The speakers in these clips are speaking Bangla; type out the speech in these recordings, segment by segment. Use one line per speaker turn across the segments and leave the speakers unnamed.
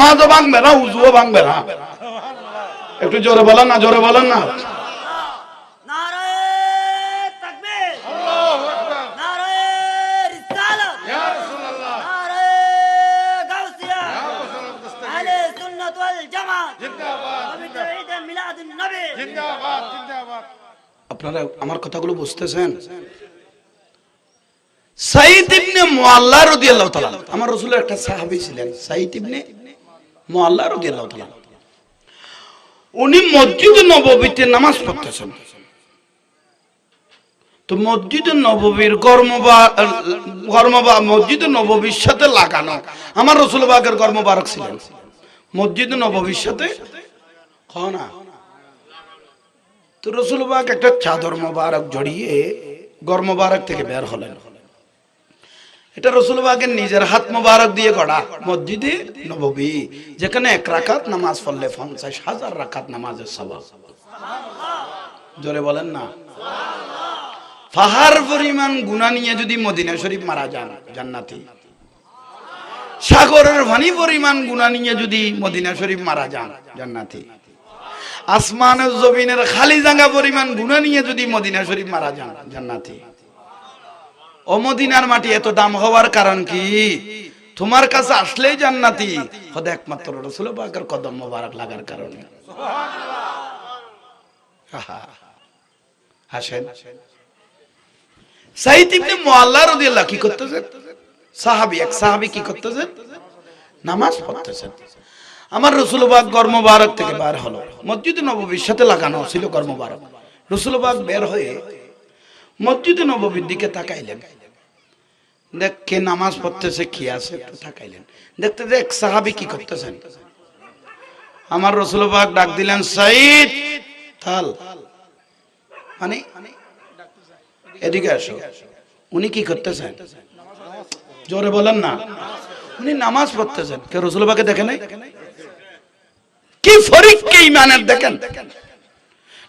নামাজও ভাঙবে না উজুও ভাঙবে না। একটু জোরে বলেন না জোরে বলেন না। আপনারা আমার কথাগুলো বুঝতেছেন? সাইদ ইবনে মুআল্লা রাদিয়াল্লাহু তাআলা। আমার রাসূলের একটা সাহাবী ছিলেন সাইদ ইবনে সাথে লাগানো। আমার রসুল বাগের ছিলেন। মসজিদ নববীর সাথে তো রসুল বাগ একটা চাদর মোবারক জড়িয়ে গর্মবারক থেকে বের হলেন। এটা রসুল বাগের নিজের হাত মোবারক দিয়ে গড়া মসজিদে নববী, যেখানে এক রাকাত নামাজ পড়লে পঞ্চাশ হাজার রাকাত নামাজের স্বভাব জোরে বলেন না। ফাহার পরিমাণ গুণা নিয়ে যদি মদিনা শরীফ মারা যান, জান্নাতি। সাগরের পানি পরিমাণ গুণা নিয়ে যদি মদিনা শরীফ মারা যান, জান্নাতি। আসমানের জমিনের খালি জায়গা পরিমাণ গুণা নিয়ে যদি মদিনা শরীফ মারা যান, জান্নাতি। ও মদিনার মাটি এত দাম হওয়ার কারণ কি? তোমার কাছে আসলেই জান্নাতি। হদে একমাত্র রসুল পাকের কদম মোবারক লাগার কারণে। হাসেন। সাইদ ইবনে মুআল্লা রাদিয়াল্লাহু কি করতেছেন? সাহাবী, এক সাহাবী কি করতেছেন? নামাজ পড়তেছেন। আমার রসুলবাগ কর্মবারক থেকে বার হলো। মসজিদ নববীর সাথে লাগানো ছিল কর্মবারক রসুলবাগ বের হয়ে মসজিদ নববীর দিকে তাকাইলেন। দেখ কে নামাজ পড়তেছে, কি আছে একটু তাকাইলেন। দেখতে দেখ, সাহাবী কি করতেছেন? আমার রসুলবাগ ডাক দিলেন, সাইদ, তাল। মানে এদিকে আসো। উনি কি করতেছেন? জোরে বলেন না। উনি নামাজ পড়তেছেন। কে রসুলবাকে দেখে নাই? কি ফরিককে ইমানের দেখেন?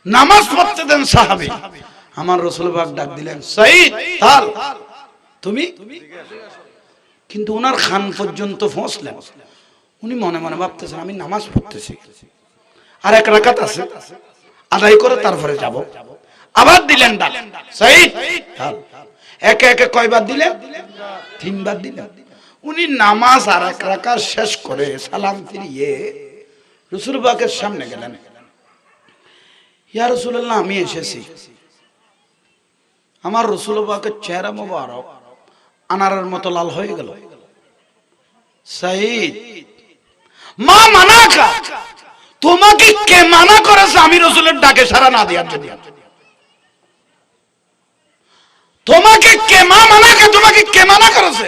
নামাজ পড়তে দেন সাহাবি। আমার রসুলবাগ ডাক দিলেন, সাইদ, তাল। তুমি? কিন্তু ওনার খান পর্যন্ত পৌঁছলেন উনি মনে মনে ভাবতেছেন, আমি নামাজ পড়তেছি আর এক রাকাত আছে, আদায় করে তারপরে যাব। আবার দিলেন একে একে কয়বার তিনবার দিলেন। উনি নামাজ আর এক রাকাত শেষ করে সালাম ফিরিয়ে সামনে গেলেন। ইয়া রসুল্লাহ আমি এসেছি। আমার রসুল চেহারা মোবারক। আনারের মতো লাল হয়ে গেল। মা মানা তোমাকে কে মানা করেছে আমি রসুলের ডাকে সারা না দেওয়ার জন্য? তোমাকে কে মা মানা তোমাকে কে মানা করেছে?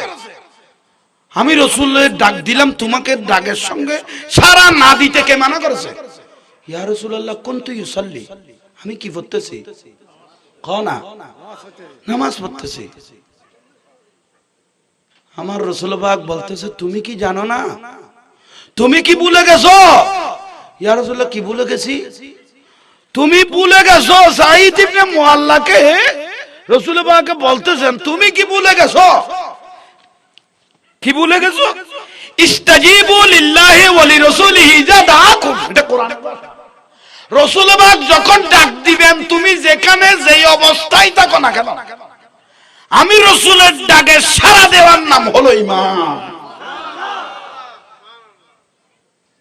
আমি রসুলের ডাক দিলাম, তোমাকে ডাকের সঙ্গে সারা না দিতে কে মানা করেছে? ইয়া রসুল্লাহ কোন তুই আমি কি পড়তেছি? ক না, নামাজ পড়তেছি। আমার রসুলবাগ বলতেছে, তুমি কি জানো না? তুমি কি ভুলে গেছো? ইয়া রসুল্লাহ কি ভুলে গেছি? তুমি ভুলে গেছো সাইদ ইবনে মুআল্লাকে রসুলবাগকে বলতেছেন, তুমি কি ভুলে গেছো? কি ভুলে গেছো? ইস্তাজিবু লিল্লাহি ওয়া লিরাসূলিহি যা দাআকুম এটা কোরআনে। রাসূলবাগ যখন ডাক দিবেন, তুমি যেখানে যেই অবস্থায় থাকো না কেন? আমি রসুলের ডাকে সারা দেওয়ার নাম হলো ইমান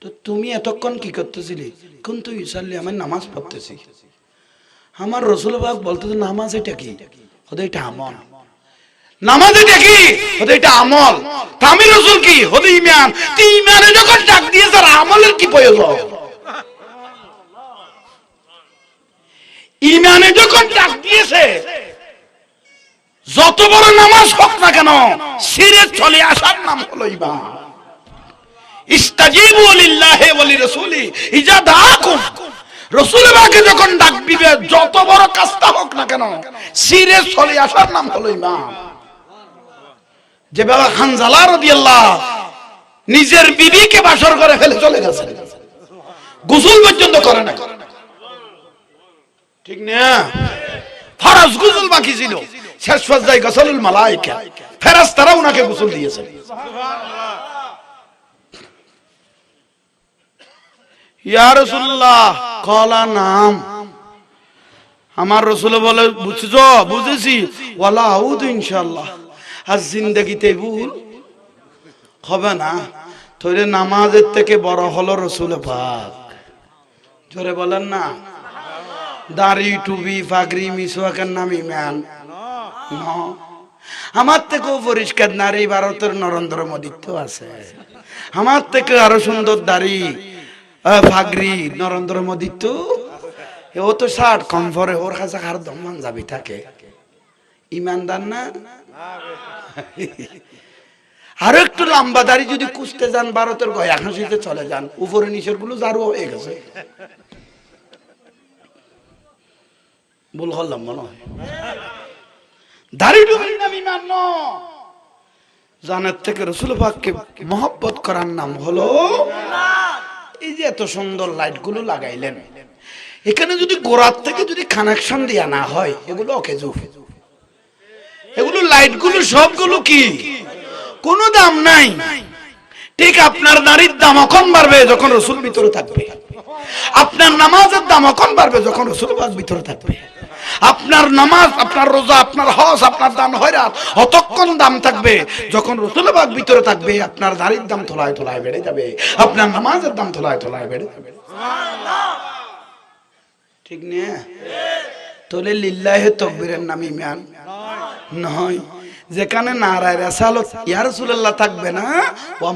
তো তুমি এতক্ষণ কি করতেছিলি? কোন তুই ইসাল্লি আমি নামাজ পড়তেছি। আমার রসুলবাগ বলতেছে, নামাজ এটা কি? ওদের এটা আমল। নামাজ এটা কি? ওদের এটা আমল। রসুল কি? ইমান তুই ইমানে যখন ডাক দিয়ে তার আমলের কি প্রয়োজন? ইমানে যখন ডাক দিয়েছে যত বড় নামাজ হোক না কেন, সিরে চলে আসার নাম হলো ইমান যখন ডাক দিবে, যত যে রাদিয়াল্লাহ নিজের বিবিকে বাসর করে ফেলে চলে গেছে। গোসল পর্যন্ত করে না ঠিক না? ফরজ গোসল বাকি ছিল। শেষ পর্যায়ে গোসলুল মালাইকা। ফেরেশতারা উনাকে গোসল দিয়েছে। ইয়া রাসূলুল্লাহ, কলা নাম। আমার রসুল বলে, বুঝছ? বুঝেছি। ওয়ালা আউদ ইনশাল্লাহ আর জিন্দগিতে ভুল হবে না। তোরে নামাজের থেকে বড় হলো রসুল পাক। জোরে বলেন না। দাড়ি টুবি ফাগরি মিসওয়াকের নাম ইমান ন আমার থেকেও পরিষ্কার নারী ভারতের নরেন্দ্র মোদীর তো আছে। আমার থেকে আরও সুন্দর দাড়ি ফাগরি নরেন্দ্র মোদীর তো ও তো ষাট কম পরে ওর কাছে আর দমান যাবি থাকে। ইমানদার না? আরও একটু লম্বা দাড়ি যদি কুচতে যান ভারতের গয়া হাসিতে চলে যান, উপরে নিচেরগুলো জারু হয়ে গেছে। ভুল করলাম মনে হয়। জানের থেকে রসুল মহব্বত করার নাম হলো এই যে এত সুন্দর লাগাইলেন। এখানে যদি গোড়ার থেকে যদি কানেকশন না হয়, এগুলো এগুলো লাইটগুলো সবগুলো কি? কোনো দাম নাই। ঠিক আপনার নারীর দাম অখন বাড়বে যখন রসুল ভিতরে থাকবে। আপনার নামাজের দাম অখন বাড়বে যখন রসুল ভিতরে থাকবে। আপনার নামাজ, আপনার রোজা, আপনার হজ, আপনার দান হয়রাত অতক্ষণ দাম থাকবে। যখন রসুল পাক ভিতরে থাকবে, আপনার নারীর দাম তোলায় তোলায় বেড়ে যাবে। আপনার নামাজের দাম তোলায় তোলায় বেড়ে যাবে। ঠিক নিয়ে? তোলে লিল্লাহে তকবীরের নাম ইমান নয়। যেখানে নারায় রেসালত, ইয়া রাসূলুল্লাহ থাকবে না, ওয়া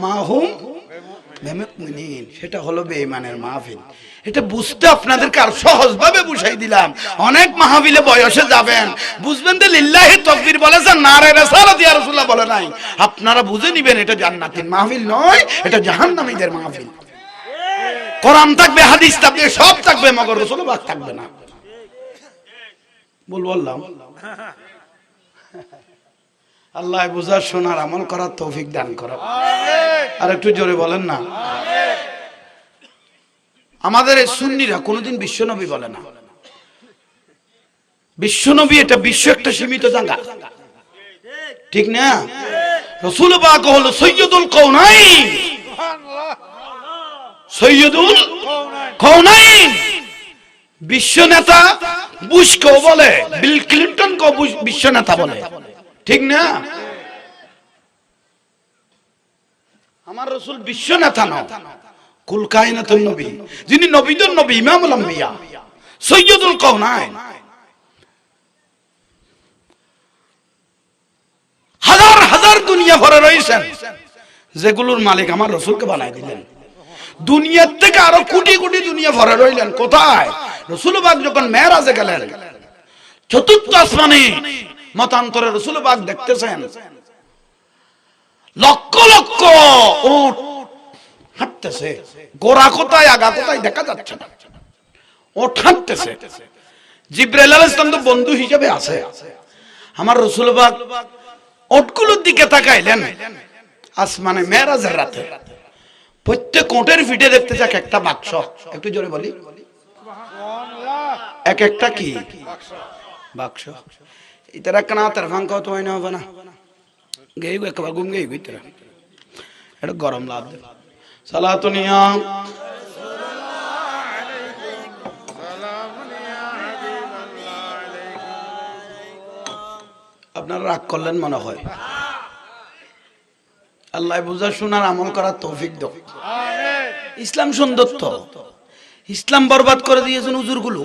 সেটা হলো বেঈমানের মাহফিল। এটা বুঝতে আপনাদেরকে আর সহজভাবে বুঝাই দিলাম। অনেক মাহফিলে বয়সে যাবেন। বুঝবেন যে লিল্লাহি তাকবীর বলেছে নারায় রেসালত ইয়া বলে নাই। আপনারা বুঝে নিবেন এটা জান্নাতের মাহফিল নয়, এটা জাহান্নামীদের মাহফিল। কোরআন থাকবে, হাদিস থাকবে, সব থাকবে, মগর রসুলবাগ থাকবে না। বল বললাম আল্লাহ বুঝার শোনার আমল করার তৌফিক দান করো। আর একটু জোরে বলেন না। আমাদের এই সুন্নিরা কোনোদিন বিশ্বনবী বলে না। বিশ্বনবী এটা বিশ্ব একটা সীমিত জায়গা। ঠিক না? রসুল পাক হলো সৈয়দুল কৌনাইন সৈয়দুল কৌনাইন বিশ্ব নেতা বুশকেও বলে বিল ক্লিন্টন কেও বিশ্ব নেতা বলে। ঠিক না? আমার রসুল বিশ্ব নেতা নয় কুল কায়নাতুন নবী, যিনি নবীদের নবী হাজার হাজার দুনিয়া ভরে রয়েছেন, যেগুলোর মালিক আমার রসুলকে বানাই দিলেন। দুনিয়ার থেকে আরও কোটি কোটি দুনিয়া ভরে রইলেন, কোথায়? রসুলবাগ যখন মেয়েরাজে গেলেন, চতুর্থ আসমানে মতান্তরে রসুলবাগ দেখতেছেন। লক্ষ লক্ষ উট হাঁটতেছে। গোড়া কোথায়, আগা কোথায় দেখা যাচ্ছে না। ওট হাঁটতেছে। জিব্রাইল তো বন্ধু হিসেবে আছে। আমার ওটগুলোর দিকে তাকাইলেন। আসমানে মেয়েরাজের রাতে। প্রত্যেক কোটের ফিটে দেখতে যাক একটা বাক্স। একটু জোরে বলি। এক একটা কি? বাক্স। ইতারা কানা তার ফাঙ্কা তো হয় না হবে না গেই একবার ঘুম গেই ভিতরে এটা গরম লাভ দে সালাতুনিয়া আপনারা রাগ করলেন মনে হয় আল্লাহ বুঝা শোনার আমল করার তৌফিক দাও ইসলাম সুন্দর তো ইসলাম বরবাদ করে দিয়েছেন উজুরগুলো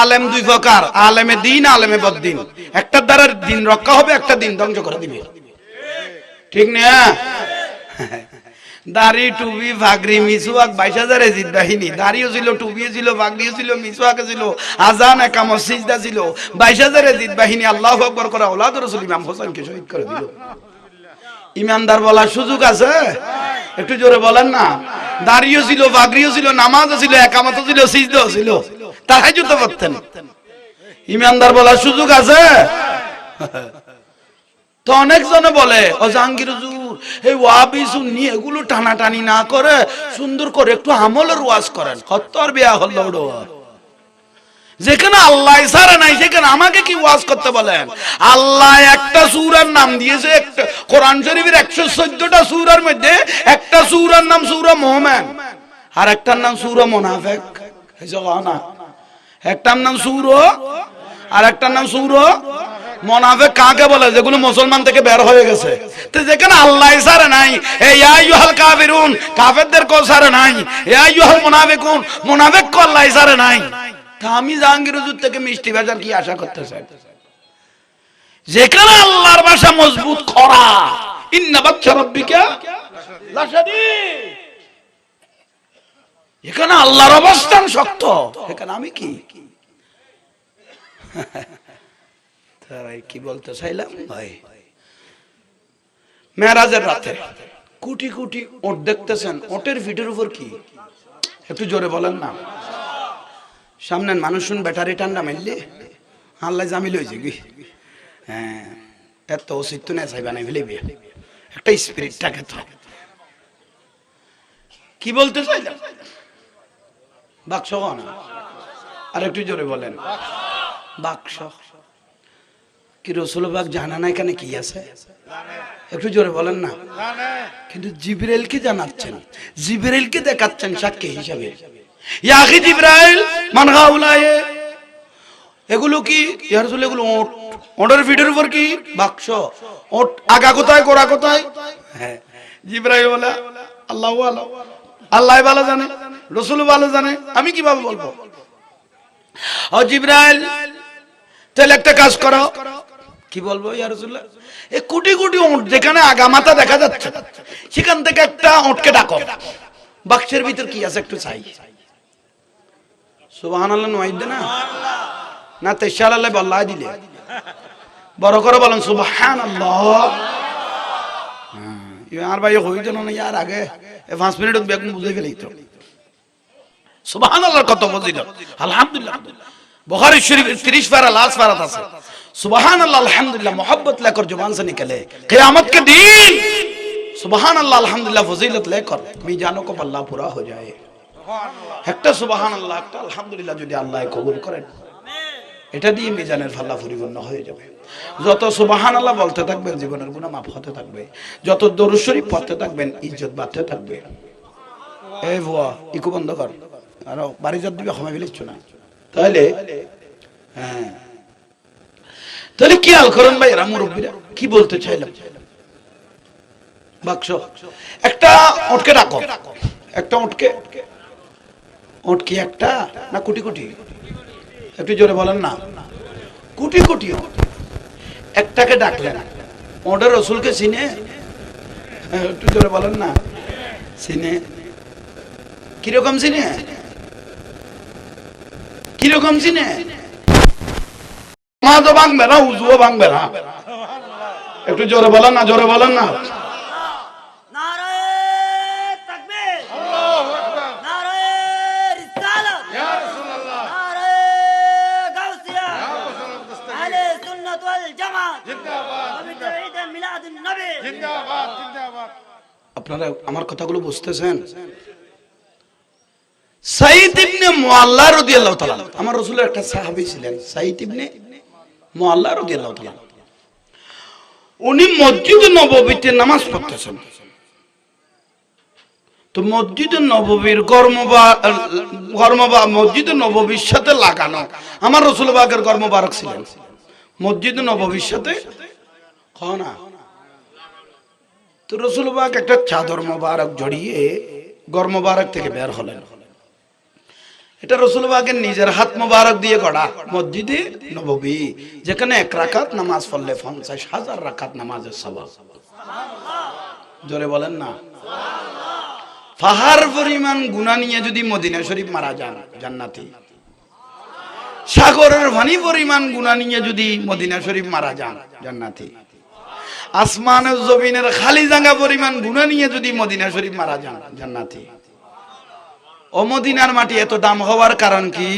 আলেম দুই প্রকার, আলেমে দিন, আলেমে বদ্দিন। একটা দ্বারা দিন রক্ষা হবে, একটা দিন ধ্বংস করে দিবে। ঠিক না? দাড়ি, টুপি, ভাগরি মিসুয়াক বাইশ হাজার এজিদ বাহিনী। দাড়িও ছিল, টুপিও ছিল, ভাগরিও ছিল মিসুয়াকে ছিল, আজান একাম, সিজদা ছিল। বাইশ হাজার এজিদ বাহিনী আল্লাহ আকবর করা ওলাদ রসুল ইমাম হোসেনকে শহীদ করে দিল। ইমানদার বলার সুযোগ আছে? একটু জোরে বলেন না। দাঁড়িয়েও ছিল বাগরিও ছিল, নামাজও ছিল, একামতও ছিল, সিজদাও ছিল। ইমানদার বলার সুযোগ আছে? তো অনেক জনে বলে, ও জাহাঙ্গীর এই ওয়াবি এগুলো টানাটানি না করে সুন্দর করে একটু আমলের ওয়াজ করেন। বিয়া যেখানে আল্লাহ সারা নাই, সেখানে আমাকে কি ওয়াজ করতে বলেন? আল্লাহ একটা সূরার নাম দিয়েছে, একটা, কোরআন শরীফের একশো চোদ্দটা সূরার মধ্যে একটা সূরার নাম সূরা মোহামেন আর একটার নাম সুর মোনাফেক। একটার নাম সুর আর একটার নাম সুর। মোনাফেক কাকে বলে? যেগুলো মুসলমান থেকে বের হয়ে গেছে। তো যেখানে আল্লাহ সারে নাই এই আইয়ুহাল কাফিরুন, কাফেরদের কো সারে নাই। এই আইয়ুহাল মুনাফিকুন, মুনাফিক কো আল্লাহ সারে নাই। তা আমি জাহাঙ্গীর থেকে মিষ্টি বাজার কি আশা করতে চাই? যেখানে আল্লাহর ভাষা মজবুত করা ইন্না বাচ্চা রব্বিকা লাশাদীদ। এখানে আল্লাহর অবস্থান শক্ত। এখানে আমি কি? কি বলতে চাইলাম? ভাই, মেরাজের রাতে কোটি কোটি ওট দেখতেছেন। ওটের ফিটের উপর কি? একটু জোরে বলেন না। সামনের মানুষ শুন, ব্যাটারি ঠান্ডা মারলে আল্লাহ জামিল হয়েছে কি? হ্যাঁ এত অস্তিত্ব নেই সাই বানাই ফেলিবি। একটা স্পিরিট থাকে তো। কি বলতে চাইলাম? বাক্স না। আর একটু জোরে বলেন। বাক্স। কি রসুল রসুলবাগ জানা না এখানে কি আছে? একটু জোরে বলেন না। কিন্তু জিব্রাইলকে জানাচ্ছেন। জিব্রাইলকে দেখাচ্ছেন সাক্ষী হিসাবে। ইয়াকি জিব্রাইল, মান গাউলায়ে এগুলো কি? ইয়া রাসূল, এগুলো ওট। ওটের ফিটের উপর কি? বাক্স। ওট আগা কোথায়, গোড়া কোথায়? হ্যাঁ। জিব্রাইল বলে, আল্লাহ আল্লাহ আল্লাহ ভালো জানে। রসুল ভালো জানে আমি কীভাবে বলব? ও জিব্রাইল তাহলে একটা কাজ করো। কি বলব ইয়া রাসূলুল্লাহ? এই কোটি কোটি ওট যেখানে আগা মাথা দেখা যাচ্ছে সেখান থেকে একটা ওটকে ডাকো। বাক্সের ভিতর কি আছে একটু চাই। সুবহানাল্লাহ নয় না। না তেশাল আল্লাহ বল্লাহ দিলে। বড় করে বলেন সুবহান আর ভাই হয়ে যেন না ইয়ার আগে পাঁচ মিনিট বেগুন বুঝে গেলেই তো। সুবহান আল্লাহর কত ফজিলত আলহামদুলিল্লাহ বুখারী শরীফ 30 পারা লাস্ট পারাত আছে সুবহান আল্লাহ আলহামদুলিল্লাহ मोहब्बत लेकर जुबान से निकले क़यामत के दिन सुबहान अल्लाह अल्हम्दुलिल्लाह फजीलत लेकर मीजानों को पल्ला पूरा हो जाए একটা সুবহান আল্লাহ একটা আলহামদুলিল্লাহ যদি আল্লাহ কবুল করেন এটা দিয়ে মিজানের ফাল্লা পরিপূর্ণ হয়ে যাবে যত সুবাহান আল্লাহ বলতে থাকবেন জীবনের গুণা মাফ হতে থাকবে যত দরুদ শরীফ পড়তে থাকবেন ইজ্জত বাড়তে থাকবে এই ভুয়া ইকু বন্ধ কর আরও বাড়ি যত দিবে ক্ষমা ফেলিচ্ছ না? তাহলে? হ্যাঁ। তাহলে কি আল করেন ভাই? মুরব্বীরা কি বলতে চাইলাম বাক্স। একটা ওটকে ডাকো। একটা ওটকে। ওটকি একটা না কোটি কোটি? একটু জোরে বলেন না। কোটি কোটি। একটাকে ডাকলেন। ওটা রসুলকে চিনে? হ্যাঁ, একটু জোরে বলেন না। চিনে। কীরকম চিনে? কীরকম চিনে? ভাঙবে না উজুও ভাঙবে না। একটু জোরে বলেন না জোরে বলেন না। আপনারা আমার কথাগুলো বুঝতেছেন? সাইদ ইবনে আমার একটা ছিলেন সাইদ ইবনে উনি মসজিদ নববীতে নামাজ পড়তেছেন। তো মসজিদ নববীর মসজিদ নববীর সাথে লাগানো। আমার রসুল বাগের কর্মবারক ছিলেন। মসজিদ নববীর সাথে তো রসুলবাগ একটা চাদর মোবারক জড়িয়ে গর্মবারক থেকে বের হলেন। এটা রসুলবাগের নিজের হাত মোবারক দিয়ে গড়া মসজিদে নববী, যেখানে এক রাকাত নামাজ পড়লে পঞ্চাশ হাজার রাকাত নামাজের স্বভাব জোরে বলেন না। ফাহার পরিমাণ গুণা নিয়ে যদি মদিনা শরীফ মারা যান, জান্নাতি। সাগরের ভানি পরিমাণ গুণা নিয়ে যদি মদিনা শরীফ মারা যান, জান্নাতি। আসমানের জমিনের খালি জায়গা পরিমাণ গুণা নিয়ে যদি মদিনা শরীফ মারা যান, জান্নাতি। ও মদিনার মাটি এত দাম হওয়ার কারণ কি?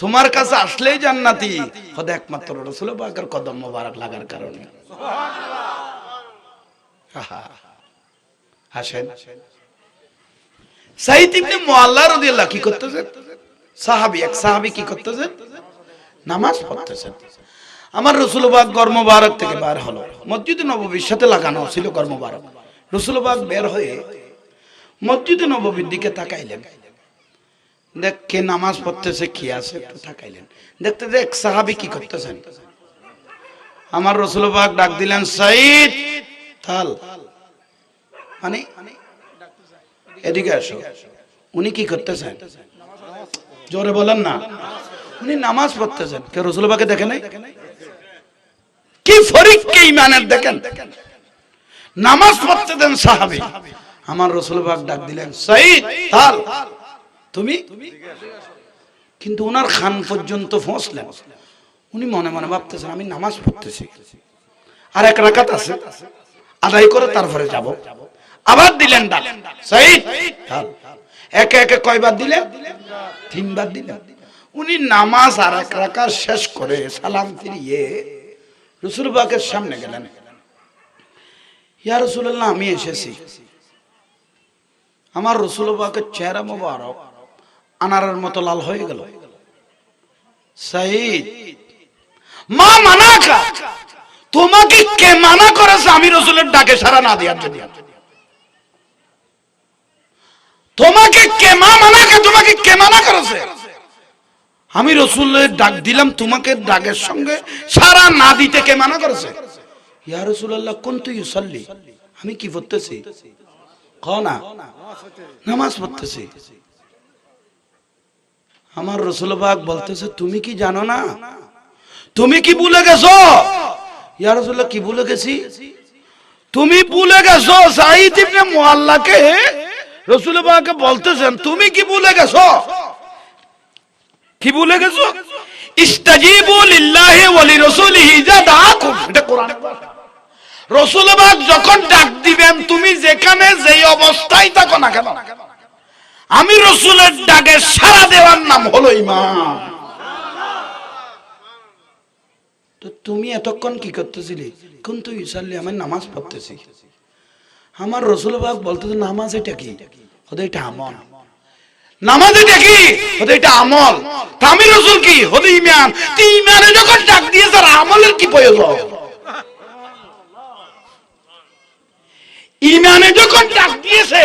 তোমার কাছে আসলেই জান্নাতি। হতে একমাত্র রসুল পাকের কদম মোবারক লাগার কারণে। করতেছেন? নামাজ আমার থেকে বার হলো। লাগানো ছিল বের হয়ে নববীর দিকে তাকাইলেন। দেখ কে নামাজ পড়তেছে, কি আছে, একটু তাকাইলেন। দেখতে দেখ সাহাবি কি করতেছেন। আমার রসুলবাগ ডাক দিলেন, সাইদ, তাল। মানে এদিকে আসো। উনি কি করতেছেন? জোরে বলেন না। উনি নামাজ পড়তেছেন। কে রসুলবাকে দেখে নাই? কি ফরিক কে ইমানের দেখেন? নামাজ পড়তে দেন সাহাবি। আমার রসুলবাগ ডাক দিলেন, সাইদ, তাল। তুমি? কিন্তু ওনার খান পর্যন্ত পৌঁছলেন। উনি মনে মনে ভাবতেছেন, আমি নামাজ পড়তেছি আর এক রাকাত আছে। আদায় করে তারপরে যাব। আবার দিলেন একে একে কয়বার তিনবার দিলেন। উনি নামাজ আর এক রাকাত শেষ করে সালাম ফিরিয়ে সামনে গেলেন। ইয়া রসুল্লাহ আমি এসেছি। আমার রসুলবাগের চেহারা মোবারক। আনারের মতো লাল হয়ে গেল। মা মানাকা তোমাকে কে মানা করেছে আমি রসুলের ডাকে সারা না দেওয়ার জন্য? তোমাকে কে মা মানাকা তোমাকে কে মানা করেছে? আমি রসুলের ডাক দিলাম, তোমাকে ডাকের সঙ্গে সারা না দিতে কে মানা করেছে? ইয়া রসুল্লাহ কোন তুই ইউসাল্লি? আমি কি পড়তেছি? না। নামাজ পড়তেছি। আমার রসুলবাগ বলতেছে, তুমি কি জানো না? তুমি কি ভুলে গেছো? ইয়া রসুল্লাহ কি ভুলে গেছি? তুমি ভুলে গেছো? সাইদ ইবনে মুআল্লাকে রসুলবাগকে বলতেছেন, তুমি কি ভুলে গেছো? কি ভুলে গেছো? ইস্তাজিবু লিল্লাহি ওয়া লিরাসূলিহি ইজা দাআকুম। এটা রসুলবাগ যখন ডাক দিবেন, তুমি যেখানে যেই অবস্থায় থাকো না কেন? আমি রসুলের ডাকে সারা দেওয়ার নাম হলো ইমাম। তো তুমি এতক্ষণ কি করতেছিলি? কিন্তু ইসাল্লি আমি নামাজ পড়তেছি। আমার রসুলবাগ বলতেছে নামাজ এটা কি? ওদের এটা আমল। নামাজ এটা কি? এটা আমল। রসুল কি? ইমান তুই ইমানে যখন ডাক আর আমলের কি প্রয়োজন? ইমানে যখন ডাক দিয়েছে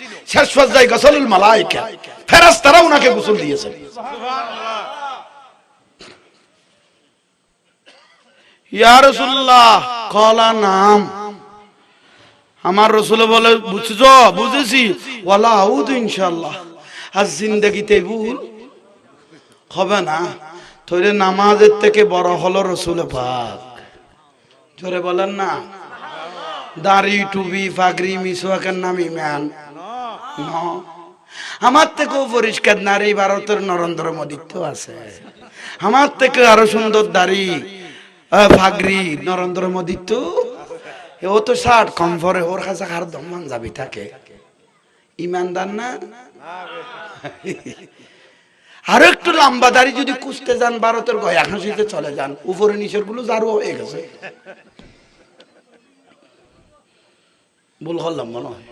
শেষ পর্যায়ে মালাইকা। ফেরেশতারা উনাকে গোসল দিয়েছে। রাসূলুল্লাহ, কলা নাম। আমার রসুল বলে, বুঝছ? বুঝেছি। আউদ ইনশাআল্লাহ। আর জিন্দগিতে ভুল হবে না। তোরে নামাজের থেকে বড় হলো রসুল পাক। জোরে বলেন না। দাড়ি টুবি ফাগরি, মিসওয়াকের নাম ইমান। আমার থেকেও পরিষ্কার নারী ভারতের নরেন্দ্র মোদির তো আছে। আমার থেকে আরও সুন্দর দাড়ি ফাগরি নরেন্দ্র মোদির তো। ও তো ষাট কম পরে ওর কাছে আর দমান যাবি থাকে। ইমানদার না? আরও একটু লম্বা দাড়ি যদি কুচতে যান ভারতের গয়া হাসিতে চলে যান, উপরে নিচেরগুলো জারু হয়ে গেছে। ভুল করলাম মনে হয়।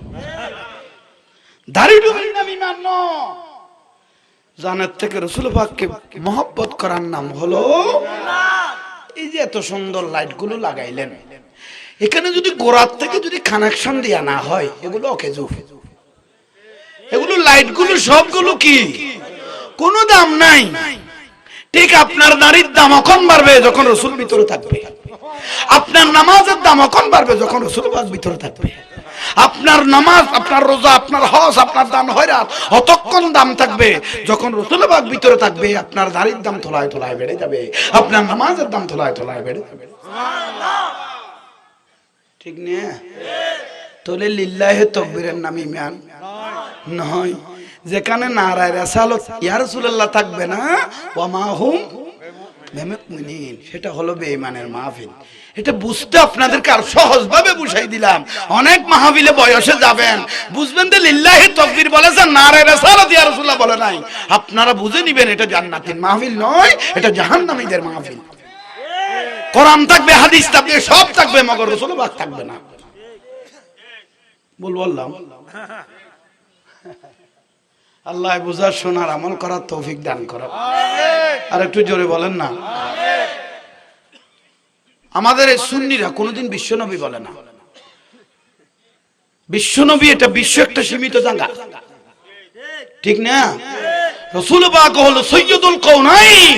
জানের থেকে রসুল মহব্বত করার নাম হলো এই যে এত সুন্দর লাইটগুলো লাগাইলেন। এখানে যদি গোড়ার থেকে যদি কানেকশন দেয়া না হয়, এগুলো অকেজু এগুলো লাইটগুলো সবগুলো কি? কোনো দাম নাই। ঠিক আপনার নারীর দাম অখন বাড়বে যখন রসুল ভিতরে থাকবে। আপনার নামাজের দাম অখন বাড়বে যখন রসুল ভিতরে থাকবে। আপনার নামাজ, আপনার রোজা, আপনার হজ, আপনার দান হয়রাত অতক্ষণ দাম থাকবে। যখন রসুল পাক ভিতরে থাকবে, আপনার দাড়ির দাম তোলায় তোলায় বেড়ে যাবে। আপনার নামাজের দাম তোলায় তোলায় বেড়ে যাবে। ঠিক না? তোলে লিল্লাহে তকবীরের নাম ইমান নয়। যেখানে নারায় রেসালত, ইয়া রাসূলুল্লাহ থাকবে না, ওয়া মা হুম সেটা হলো বেঈমানের মাহফিল। এটা বুঝতে আপনাদেরকে আর সহজভাবে বুঝাই দিলাম। অনেক মাহফিলে বয়সে যাবেন। বুঝবেন যে লিল্লাহি তকবীর বলেছেন নারে রাসালাত ইয়া রাসূলুল্লাহ বলে নাই। আপনারা বুঝে নিবেন এটা জান্নাতের মাহফিল নয়, এটা জাহান্নামীদের মাহফিল। কোরআন থাকবে, হাদিস থাকবে, সব থাকবে, মগর রসুল থাকবে না। বল বললাম আল্লাহ বুঝার শোনার, আমল করার তৌফিক দান করা। আর একটু জোরে বলেন না। আমাদের এই সুন্নিরা কোনোদিন বিশ্বনবী বলে না। বিশ্বনবী এটা বিশ্ব একটা সীমিত জায়গা। ঠিক না? রসুল পাক হলো সৈয়দুল কৌনাইন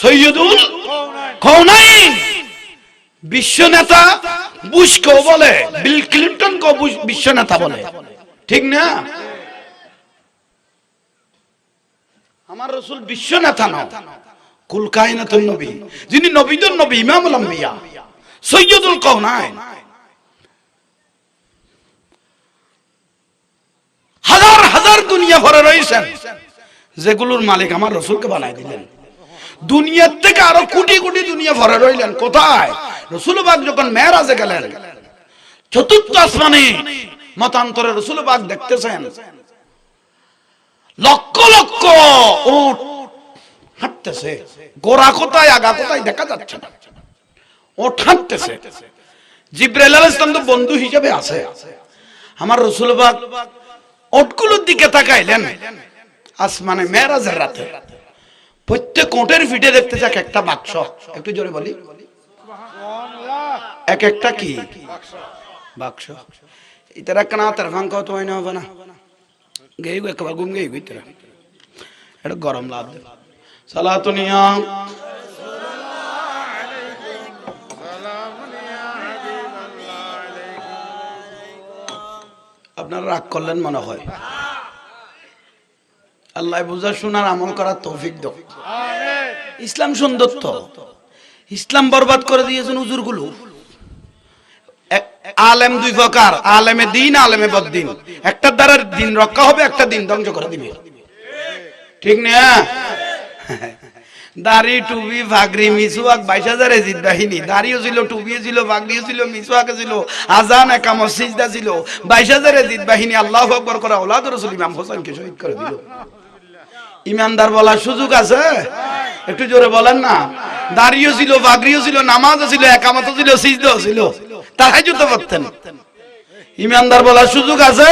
সৈয়দুল কৌনাইন বিশ্ব নেতা বুশকেও বলে, বিল ক্লিন্টন কেও বিশ্ব নেতা বলে। ঠিক না? আমার রসুল বিশ্ব নেতা নয় কুল কায়নাতুন নবী। যিনি নবীদের নবী হাজার হাজার দুনিয়া ভরে রয়েছেন। যেগুলোর মালিক আমার রসুলকে বানাই দিলেন। দুনিয়ার থেকে আরও কোটি কোটি দুনিয়া ভরে রইলেন। কোথায়? রসুলবাগ যখন মেয়েরাজে গেলেন, চতুর্থ আসমানে মতান্তরে রসুলবাগ দেখতেছেন। লক্ষ লক্ষ উট হাঁটতেছে। গোড়া কোথায়, আগা কোথায় দেখা যাচ্ছে না। হাঁটতেছে। জিব্রাইল তো বন্ধু হিসেবে আছে। আমার দিকে তাকাইলেন। আসমানে রাতে। প্রত্যেক কোটের ফিটে দেখতে যাক একটা বাক্স। একটু জোরে বলি। এক একটা কি? বাক্স। ইতারা কানা তার ফাঙ্ক তো হয় না হবে না গেই একবার ঘুম গেই গই তোরা এটা গরম লাভ দে সালাতুনিয়া আপনারা রাগ করলেন মনে হয় আল্লাহ বুঝা শোনার আমল করার তৌফিক দাও ইসলাম সুন্দর তো ইসলাম বরবাদ করে দিয়েছেন উজুরগুলো আলেম দুই প্রকার, আলেমে দিন, আলেমে বদ্দিন। একটা দ্বারা দিন রক্ষা হবে, একটা দিন ধ্বংস করে দিবে। ঠিক না? দাড়ি, টুপি ফাগরি মিসুয়াক বাইশ হাজার এজিদ বাহিনী দাড়িও ছিল, টুপিও ছিল ফাগরিও ছিল মিসুয়াকে ছিল, আজান একাম সিজদা ছিল। বাইশ হাজার এজিদ বাহিনী আল্লাহ আকবর করা ওলাদ রসুল ইমাম হোসেনকে শহীদ করে দিল। ইমানদার বলার সুযোগ আছে? একটু জোরে বলেন না। দাড়িও ছিল বাগরিও ছিল, নামাজও ছিল একামত ছিল, সিজদাও ছিল। তারাই যুদ্ধ করতেন। ইমানদার বলার সুযোগ আছে?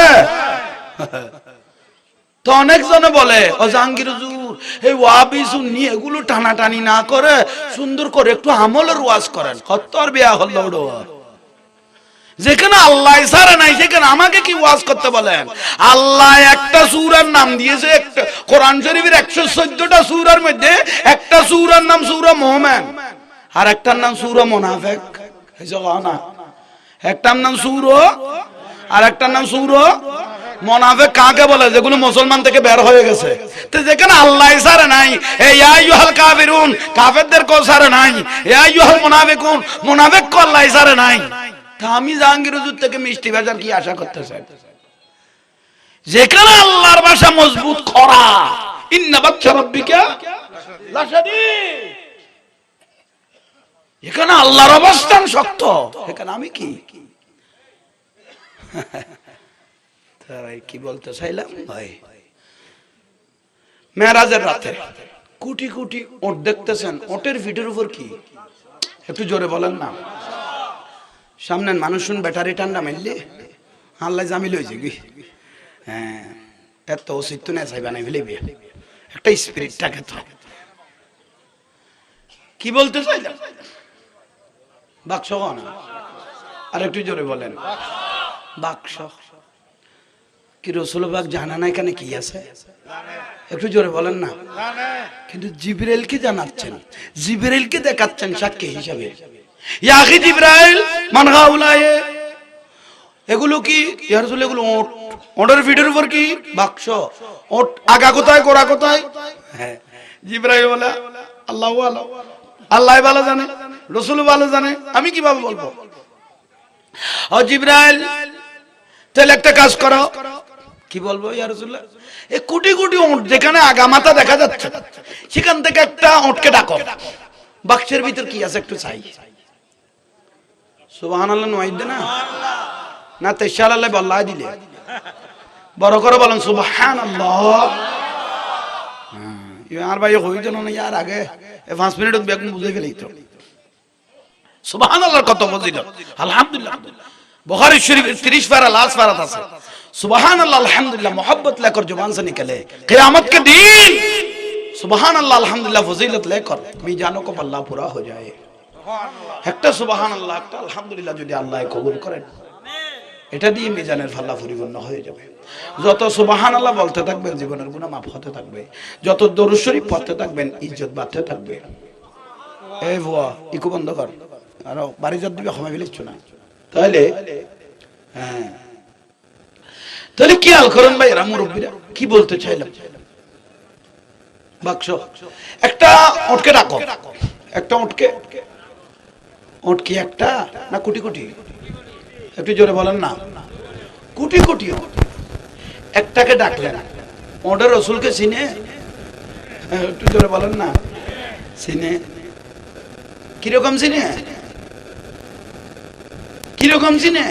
তো অনেক জনে বলে, ও জাহাঙ্গীর হুজুর, এই ওয়াবি সুন্নি এগুলো টানাটানি না করে সুন্দর করে একটু আমলের ওয়াজ করেন। কত্তর বিয়া হল যেখানে আল্লাহ সারা নাই, সেখানে আমাকে কি ওয়াজ করতে বলেন? আল্লাহ একটা সূরার নাম দিয়েছে, একটা, কোরআন শরীফের একশো চোদ্দটা সূরার মধ্যে একটা সূরার নাম সূরা মোহামেন আর একটার নাম সূরা মোনাফেক। না একটার নাম সূর আর একটার নাম সূর। মোনাফেক কাকে বলে? যেগুলো মুসলমান থেকে বের হয়ে গেছে। তো যেখানে আল্লাহ সারে নাই এই আইয়ুহাল কাফিরুন, কাফেরদের কো সারে নাই। এই আইয়ুহাল মুনাফিকুন, মুনাফিক কো আল্লাহ সারে নাই। তা আমি জাহাঙ্গীর হুজুর থেকে মিষ্টি বাজার কি আশা করতে চাই যেখানে আল্লাহর ভাষা মজবুত করা ইন্না বাচ্চা রব্বিকা লাশাদীদ। এখানে আল্লাহর অবস্থান শক্ত। এখানে আমি কি? কি বলতে চাইলাম? ভাই রাতে কোটি কোটি ওট দেখতেছেন। ওটের ফিটের উপর কি? একটু জোরে বলেন না। সামনে মানুষ শুন, ব্যাটারি ঠান্ডা মারলে আল্লাহ জামিল হয়েছে হ্যাঁ এত অসিত্য নেই চাই বানাই ফেলিবি একটা স্পিরিট থাকে তো। কি বলতে চাইলাম? বাক্স আর একটু জোরে বলেন। বাক্স? কি রসুল রসুলবাগ জানা না এখানে কি আছে? একটু জোরে বলেন না। কিন্তু জিব্রাইলকে জানাচ্ছেন। জিব্রাইলকে দেখাচ্ছেন সাক্ষী হিসাবে। ইয়াকি জিব্রাইল মানহা উলায়ে এগুলো কি? ইয়া রাসূল, এগুলো ওট। ওটের ফিটের উপর কি? বাক্স। ওট আগা কোথায়, গোড়া কোথায়? হ্যাঁ। জিব্রাইল বলে, আল্লাহ আল্লাহ আল্লাহ ভালো জানে। রসুল ভালো জানে আমি কীভাবে বলব? জিব্রাইল তাহলে একটা কাজ করো। কি বলব ইয়া রাসূলুল্লাহ? এই কোটি কোটি ওঁট যেখানে আগামাতা দেখা যাচ্ছে সেখান থেকে একটা ওঁটকে ডাকো। বাক্সের ভিতর কি আছে একটু চাই। সুবহানাল্লাহ নয় না। না তেশাল আল্লাহ বল্লাহ দিলে। বড় করে বলেন সুবহানাল্লাহ। হ্যাঁ, আর ভাই হই যেন ইয়ার আগে। পাঁচ মিনিট বেগুন বুঝে ফেলেই তো। সুবহানাল্লাহর কত ফজিলত আলহামদুলিল্লাহ বুখারী শরীফ 30 পারা লাস্ট পারা আছে সুবহানাল্লাহ আলহামদুলিল্লাহ मोहब्बत लेकर जुबान से निकले क़यामत के दिन সুবহানাল্লাহ আলহামদুলিল্লাহ ফজিলত लेकर মিজানों को पल्ला पूरा हो जाए একটা সুবহানাল্লাহ একটা আলহামদুলিল্লাহ যদি আল্লাহ কবুল করেন এটা দিয়ে মিজানের ফাল্লা পরিপূর্ণ হয়ে যাবে যত সুবাহান আল্লাহ বলতে থাকবেন জীবনের গুণা মাফ হতে থাকবে যত দরুদ শরীফ পড়তে থাকবেন ইজ্জত বাড়তে থাকবে এই ভুয়া ইকু বন্ধ কর আরও বাড়ি দিবে সময় ফেলিচ্ছ না। তাহলে? হ্যাঁ। তাহলে কি আল করেন ভাই? এরা মুরব্বীরা কি বলতে চাইলাম বাক্স। একটা ওটকে ডাকো। একটা ওটকে। ওটকি একটা না কোটি কোটি? একটু জোরে বলেন না। কোটি কোটি একটাকে ডাকলেন। ওটা রসুলকে চিনে। হ্যাঁ, একটু জোরে বলেন না। চিনে। কীরকম চিনে? কীরকম চিনে